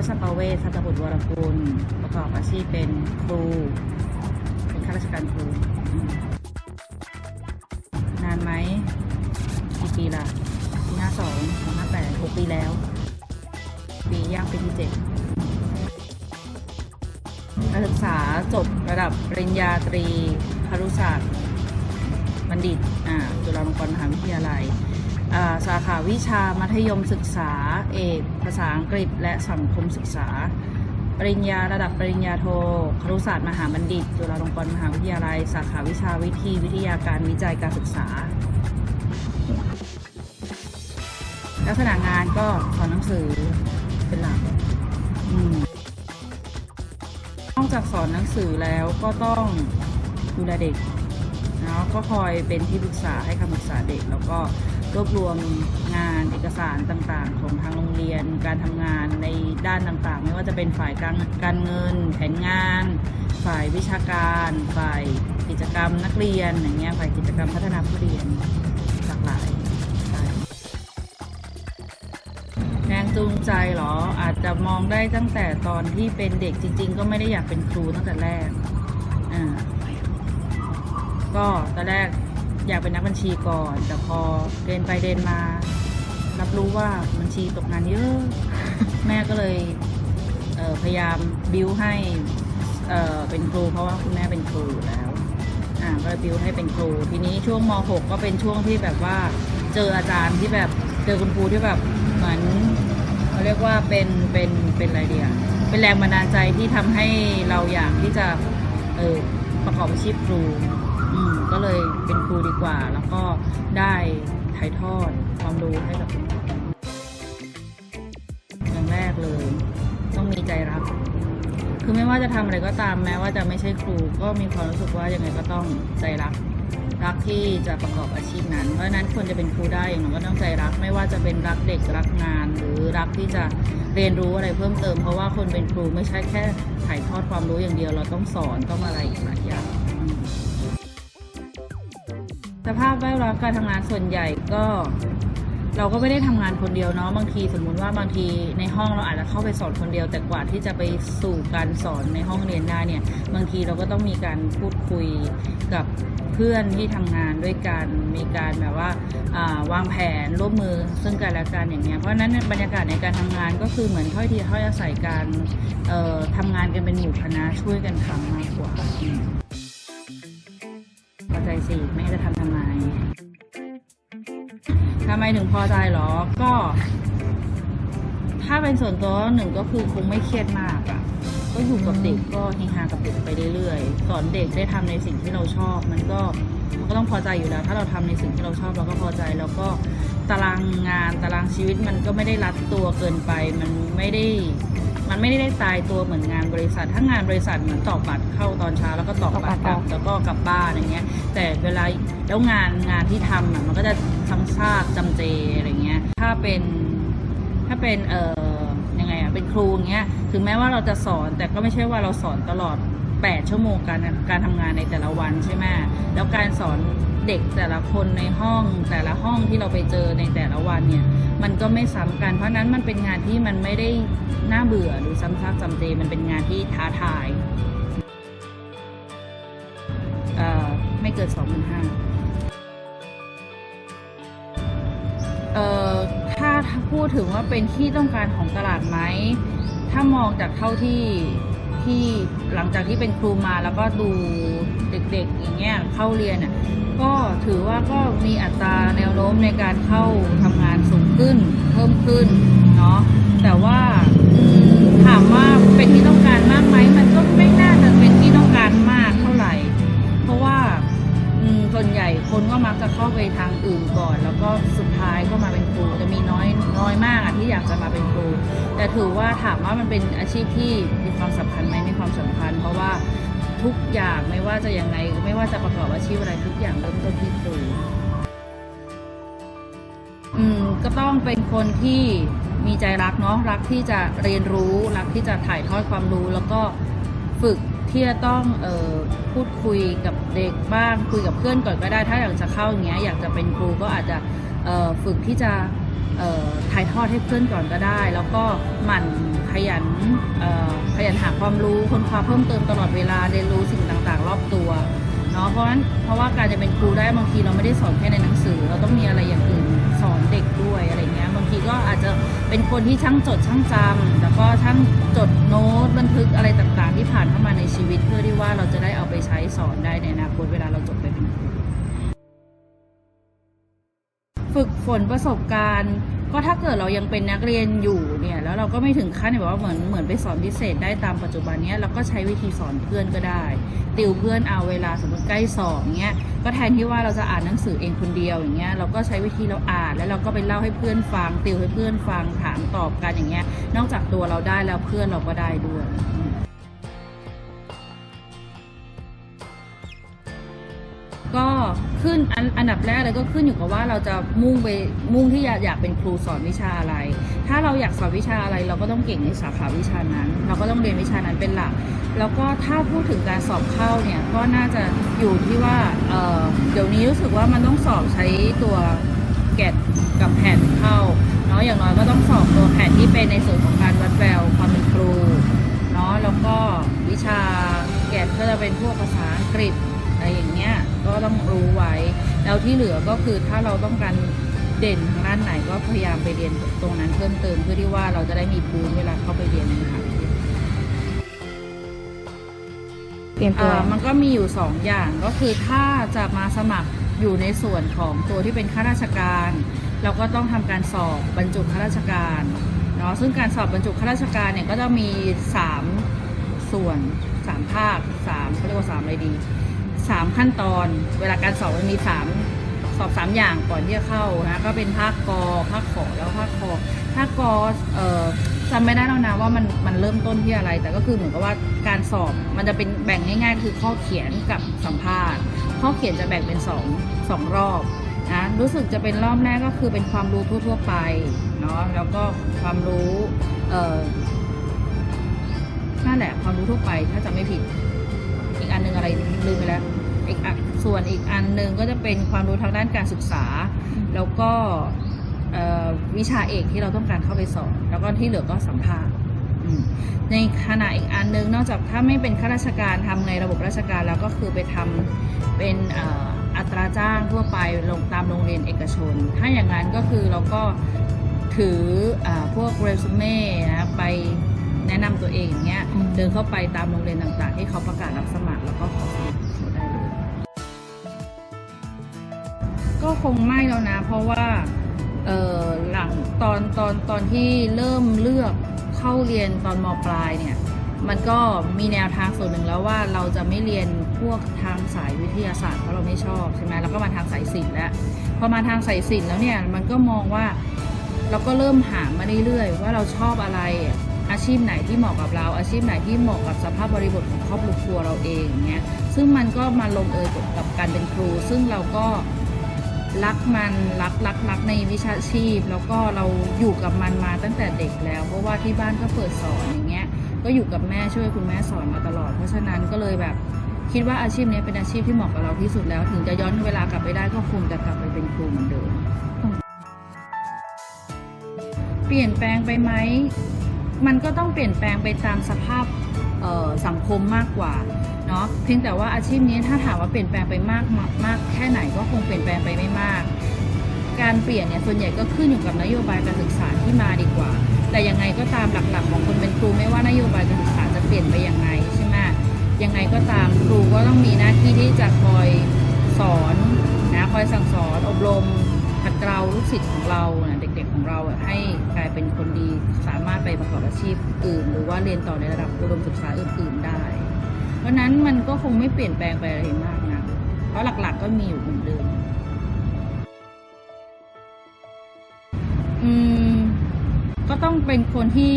ระสัปเวศสัตบุตรวรกุลประกอบอาชีพเป็นครู เป็นข้าราชการครู นานไหมกี่ปีละปีห้าสองสองห้าแปดหกปีแล้ว ปีย่างปีที่เจ็ดการศึกษาจบระดับปริญญาตรีครุศาสตร์บัณฑิต อ่า จุฬาลงกรณ์มหาวิทยาลัย สาขาวิชามัธยมศึกษา เอก ภาษาอังกฤษ และสังคมศึกษา ปริญญาระดับปริญญาโทครุศาสตร์มหาบัณฑิต จุฬาลงกรณ์มหาวิทยาลัย สาขาวิชาวิธีวิทยาการวิจัยการศึกษา ลักษณะงานก็สอนหนังสือเป็นหลักนอกจากสอนหนังสือแล้วก็ต้องดูแลเด็กแล้วก็คอยเป็นที่ปรึกษาให้คำปรึกษาเด็กแล้วก็ รวบรวมงานเอกสารต่างๆ ของทางโรงเรียน การทำงานในด้านต่างๆ ไม่ว่าจะเป็นฝ่ายการการเงิน แผนงาน ฝ่ายวิชาการ ฝ่ายกิจกรรมนักเรียนอย่างเงี้ยฝ่ายกิจกรรมพัฒนาผู้เรียนหลากหลายแรงจูงใจเหรออาจจะมองได้ตั้งแต่ตอนที่เป็นเด็กจริง ๆ ก็ไม่ได้อยากเป็นครูตั้งแต่แรกอ่าก็ตอนแรก อยากเป็นนักบัญชีก่อน แต่พอเรียนไปเรียนมา รับรู้ว่าบัญชีตกงานเยอะ แม่ก็เลยเพยายามบิวให้เเป็นครูเพราะว่าคุณแม่เป็นครูอยู่แล้วอ่าก็เลยบิวให้เป็นครู ทีนี้ช่วงม .6 ก็เป็นช่วงที่แบบว่าเจออาจารย์ที่แบบเจอคุณครูที่แบบเหมือนเขาเรียกว่าเป็นเป็นเป็นอะไรเดียเป็นแรงบันดาลใจที่ทำให้เราอยากที่จะเออประกอบอาชีพครู อืมก็เลยเป็นครูดีกว่า แล้วก็ได้ถ่ายทอดความรู้ให้กับคนอื่นอย่างแรกเลย ต้องมีใจรัก คือไม่ว่าจะทำอะไรก็ตามแม้ว่าจะไม่ใช่ครูก็มีความรู้สึกว่ายังไงก็ต้องใจรักรักที่จะประกอบอาชีพนั้น เพราะฉะนั้นคนจะเป็นครูได้อย่างน้อยก็ต้องใจรัก ไม่ว่าจะเป็นรักเด็กรักงาน หรือรักที่จะเรียนรู้อะไรเพิ่มเติม เพราะว่าคนเป็นครูไม่ใช่แค่ถ่ายทอดความรู้อย่างเดียว เราต้องสอนต้องอะไรอีกหลายอย่าง ภาพแวดล้อมการทำงานส่วนใหญ่ก็ เราก็ไม่ได้ทำงานคนเดียวเนาะบางทีสมมุติว่าบางทีในห้องเราอาจจะเข้าไปสอนคนเดียว แต่กว่าที่จะไปสู่การสอนในห้องเรียนได้เนี่ย บางทีเราก็ต้องมีการพูดคุยกับเพื่อนที่ทำงานด้วยกันมีการแบบว่าาวางแผนร่วมมือซึ่งกันและกันอย่างเงี้ยเพราะนั้นบรรยากาศในการทำงานก็คือเหมือนถ้อยทีถ้อยอาศัยการเอ่อทำงานกันเป็นหมู่คณะช่วยกันทำมากกว่า สิไม่จะทำทำไมทำไมถึงพอใจเหรอ ก็ ถ้าเป็นส่วนตัวหนึ่งก็คือคงไม่เครียดมากอะ่ะ ก็อยู่กับเด็กก็เฮฮากับเด็กไปเรื่อยๆ สอนเด็กได้ทำในสิ่งที่เราชอบ มันก็มันก็ต้องพอใจอยู่แล้ว ถ้าเราทำในสิ่งที่เราชอบเราก็พอใจแล้วก็ตารางงานตารางชีวิตมันก็ไม่ได้รัดตัวเกินไป มันไม่ได้ มันไม่ได้ตายตัวเหมือนงานบริษัท ถ้างานบริษัทเหมือนตอกบัตรเข้าตอนเช้าแล้วก็ตอกบัตรกลับแล้วก็กลับบ้านอย่างเงี้ย แต่เวลาแล้วงานงานที่ทำอะมันก็จะซ้ำซากจำเจอะไรเงี้ย ถ้าเป็นถ้าเป็นเอ่อยังไงอะเป็นครูอย่างเงี้ยถึงแม้ว่าเราจะสอนแต่ก็ไม่ใช่ว่าเราสอนตลอด 8 ชั่วโมงการการทำงานในแต่ละวันใช่ไหมแล้วการสอน เด็กแต่ละคนในห้องแต่ละห้องที่เราไปเจอในแต่ละวันเนี่ย มันก็ไม่ซ้ำกัน เพราะนั้นมันเป็นงานที่มันไม่ได้น่าเบื่อหรือซ้ำซากจำเจมันเป็นงานที่ท้าทายเอ่อไม่เกินสองหมื่นห้าเอ่อถ้าพูดถึงว่าเป็นที่ต้องการของตลาดไหม ถ้ามองจากเท่าที่ที่หลังจากที่เป็นครูมาแล้วก็ดู เด็กอย่างเงี้ยเข้าเรียนอะก็ถือว่าก็มีอัตราแนวโน้มในการเข้าทำงานสูงขึ้นเพิ่มขึ้นเนาะแต่ว่าถามว่าเป็นที่ต้องการมากไหมมันก็ไม่น่าจะเป็นที่ต้องการมากเท่าไหร่ เพราะว่าส่วนใหญ่คนก็มักจะเข้าไปทางอื่นก่อน แล้วก็สุดท้ายก็มาเป็นครูจะมีน้อยน้อยมากอะที่อยากจะมาเป็นครูแต่ถือว่าถามว่ามันเป็นอาชีพที่มีความสำคัญไหมมีความสำคัญ เพราะว่า ทุกอย่างไม่ว่าจะยังไง ไม่ว่าจะประกอบอาชีพอะไรทุกอย่างเริ่มต้นที่ครูอืมก็ต้องเป็นคนที่มีใจรักเนาะรักที่จะเรียนรู้รักที่จะถ่ายทอดความรู้ แล้วก็ฝึกที่จะต้องเอ่อพูดคุยกับเด็กบ้างคุยกับเพื่อนก่อนก็ได้ ถ้าอยากจะเข้าอย่างเงี้ยอยากจะเป็นครูก็อาจจะเอ่อฝึกที่จะ ถ่ายทอดให้เพื่อนก่อนก็ได้ แล้วก็หมั่นขยันขยันหาความรู้ค้นคว้าเพิ่มเติมตลอดเวลาเรียนรู้สิ่งต่างๆ รอบตัวเนาะเพราะฉะนั้นเพราะว่าการจะเป็นครูได้บางทีเราไม่ได้สอนแค่ในหนังสือ เราต้องมีอะไรอย่างอื่นสอนเด็กด้วยอะไรเงี้ยบางทีก็อาจจะเป็นคนที่ช่างจดช่างจำแล้วก็ช่างจดโน้ตบันทึกอะไรต่างๆ ที่ผ่านเข้ามาในชีวิต เพื่อที่ว่าเราจะได้เอาไปใช้สอนได้ในอนาคตเวลาเราจบไป ฝึกฝนประสบการณ์ ก็ถ้าเกิดเรายังเป็นนักเรียนอยู่เนี่ยแล้วเราก็ไม่ถึงขั้นแบบว่าเหมือนเหมือนไปสอนพิเศษได้ตามปัจจุบันเนี้ยเราก็ใช้วิธีสอนเพื่อนก็ได้ ติวเพื่อนเอาเวลาสมมติใกล้สอบเงี้ยก็แทนที่ว่าเราจะอ่านหนังสือเองคนเดียวอย่างเงี้ยเราก็ใช้วิธีเราอ่านแล้วเราก็ไปเล่าให้เพื่อนฟัง ติวให้เพื่อนฟังถามตอบกันอย่างเงี้ยนอกจากตัวเราได้แล้วเพื่อนเราก็ได้ด้วย ก็ขึ้นอันอันดับแรกเลยก็ขึ้นอยู่กับว่าเราจะมุ่งไปมุ่งที่อยากอยากเป็นครูสอนวิชาอะไร ถ้าเราอยากสอนวิชาอะไร เราก็ต้องเก่งในสาขาวิชานั้น เราก็ต้องเรียนวิชานั้นเป็นหลัก แล้วก็ถ้าพูดถึงการสอบเข้าเนี่ยก็น่าจะอยู่ที่ว่าเเดี๋ยวนี้รู้สึกว่ามันต้องสอบใช้ตัวแกดกับแผ่นเข้าเนาะอย่างน้อยก็ต้องสอบตัวแผ่นที่เป็นในส่วนของการวัดแววความเป็นครูเนาะแล้วก็วิชาแกดก็จะเป็นพวกภาษาอังกฤษ อะไรอย่างเงี้ยก็ต้องรู้ไว้ แล้วที่เหลือก็คือถ้าเราต้องการเด่นทางด้านไหนก็พยายามไปเรียนตรงนั้นเพิ่มเติมเพื่อที่ว่าเราจะได้มีพื้นเวลาเข้าไปเรียนในมหาวิทยาลัยเตรียมตัวอ่ามันก็มีอยู่ 2 อย่างก็คือถ้าจะมาสมัครอยู่ในส่วนของตัวที่เป็นข้าราชการ เราก็ต้องทำการสอบบรรจุข้าราชการเนาะซึ่งการสอบบรรจุข้าราชการเนี่ยก็จะมี 3 ส่วน 3 ภาค3เขาเรียกว่า3อะไรดี 3 ขั้นตอน เวลาการสอบมันมี 3 สอบ 3 อย่างก่อนที่จะเข้านะก็เป็นภาคกอภาคขอแล้วภาคคอภาคกอเอ่อจำไม่ได้แล้วนะว่ามันมันเริ่มต้นที่อะไร แต่ก็คือเหมือนกับว่าการสอบมันจะเป็นแบ่งง่าย ๆ คือข้อเขียนกับสัมภาษณ์ ข้อเขียนจะแบ่งเป็นสองสองรอบนะรู้สึกจะเป็นรอบแรกก็คือเป็นความรู้ทั่ว ๆ ไปเนาะแล้วก็ความรู้เอ่อนั่นแหละความรู้ทั่วไปถ้าจำไม่ผิด อีกอันหนึ่งอะไรลืมไปแล้ว อีกอันส่วนอีกอันหนึ่งก็จะเป็นความรู้ทางด้านการศึกษา แล้วก็เอ่อวิชาเอกที่เราต้องการเข้าไปสอนแล้วก็ที่เหลือก็สัมภาษณ์อืมในขณะอีกอันหนึงนอกจากถ้าไม่เป็นข้าราชการทำในระบบราชการแล้วก็คือไปทำเป็นเอ่ออัตราจ้างทั่วไปลงตามโรงเรียนเอกชน ถ้าอย่างนั้นก็คือเราก็ถืออาพวกเรซูเม่นะไปแนะนำตัวเองอย่างเงี้ยอืมเดินเข้าไปตามโรงเรียนต่างๆ ที่เขาประกาศรับสมัครแล้วก็ขอสมัคร ก็คงไม่แล้วนะ เพราะว่าเออหลังตอนตอนตอนที่เริ่มเลือกเข้าเรียนตอนมปลายเนี่ย มันก็มีแนวทางส่วนหนึ่งแล้วว่าเราจะไม่เรียนพวกทางสายวิทยาศาสตร์เพราะเราไม่ชอบใช่ไหมแล้วก็มาทางสายศิลป์แล้วพอมาทางสายศิลป์แล้วเนี่ยมันก็มองว่าเราก็เริ่มหามาเรื่อยๆว่าเราชอบอะไรอาชีพไหนที่เหมาะกับเรา อาชีพไหนที่เหมาะกับสภาพบริบทของครอบครัวเราเองเงี้ยซึ่งมันก็มาลงเอยกับการเป็นครู ซึ่งเราก็ รักมันรักรักรักในวิชาชีพ แล้วก็เราอยู่กับมันมาตั้งแต่เด็กแล้ว เพราะว่าที่บ้านก็เปิดสอนอย่างเงี้ยก็อยู่กับแม่ช่วยคุณแม่สอนมาตลอด เพราะฉะนั้นก็เลยแบบคิดว่าอาชีพนี้เป็นอาชีพที่เหมาะกับเราที่สุดแล้ว ถึงจะย้อนเวลากลับไปได้ก็คงจะกลับไปเป็นครูเหมือนเดิมเปลี่ยนแปลงไปไหมมันก็ต้องเปลี่ยนแปลงไปตามสภาพสังคมมากกว่า เนาะเพียงแต่ว่าอาชีพนี้ถ้าถามว่าเปลี่ยนแปลงไปมากมากแค่ไหนก็คงเปลี่ยนแปลงไปไม่มาก การเปลี่ยนเนี่ยส่วนใหญ่ก็ขึ้นอยู่กับนโยบายการศึกษาที่มาดีกว่า แต่ยังไงก็ตามหลักๆ ของคนเป็นครูไม่ว่านโยบายการศึกษาจะเปลี่ยนไปยังไงใช่ไหมยังไงก็ตามครูก็ต้องมีหน้าที่ที่จะคอยสอนนะคอยสั่งสอนอบรมขัดเกลาลูกศิษย์ของเรานะเด็กๆของเราให้กลายเป็นคนดีสามารถไปประกอบอาชีพอื่น หรือว่าเรียนต่อในระดับอุดมศึกษาอื่นๆได้ เพราะนั้นมันก็คงไม่เปลี่ยนแปลงไปอะไรมากนะเพราะหลักๆก็มีอยู่เหมือนเดิมอืมก็ต้องเป็นคนที่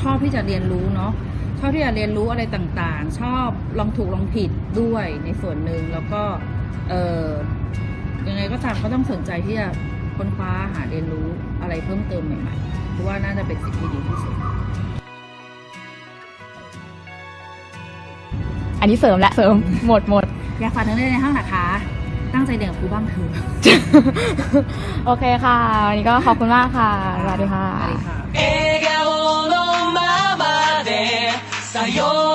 ชอบที่จะเรียนรู้เนาะชอบที่จะเรียนรู้อะไรต่างๆ ชอบลองถูกลองผิดด้วยในส่วนหนึ่งแล้วก็เออยังไงก็ตามก็ต้องสนใจที่จะค้นคว้าหาเรียนรู้อะไรเพิ่มเติมใหม่ๆเพราะว่าน่าจะเป็นสิ่งที่ดีที่สุด อันนี้เสริมละเสริมหมดหมด อยากฝากเนื้รื่องในห้างนะคะ ตั้งใจเดินกับครูบ้างเถอะโอเคค่ะ วันนี้ก็ขอบคุณมากค่ะสวัสดีค่ะ笑顔のままでさよ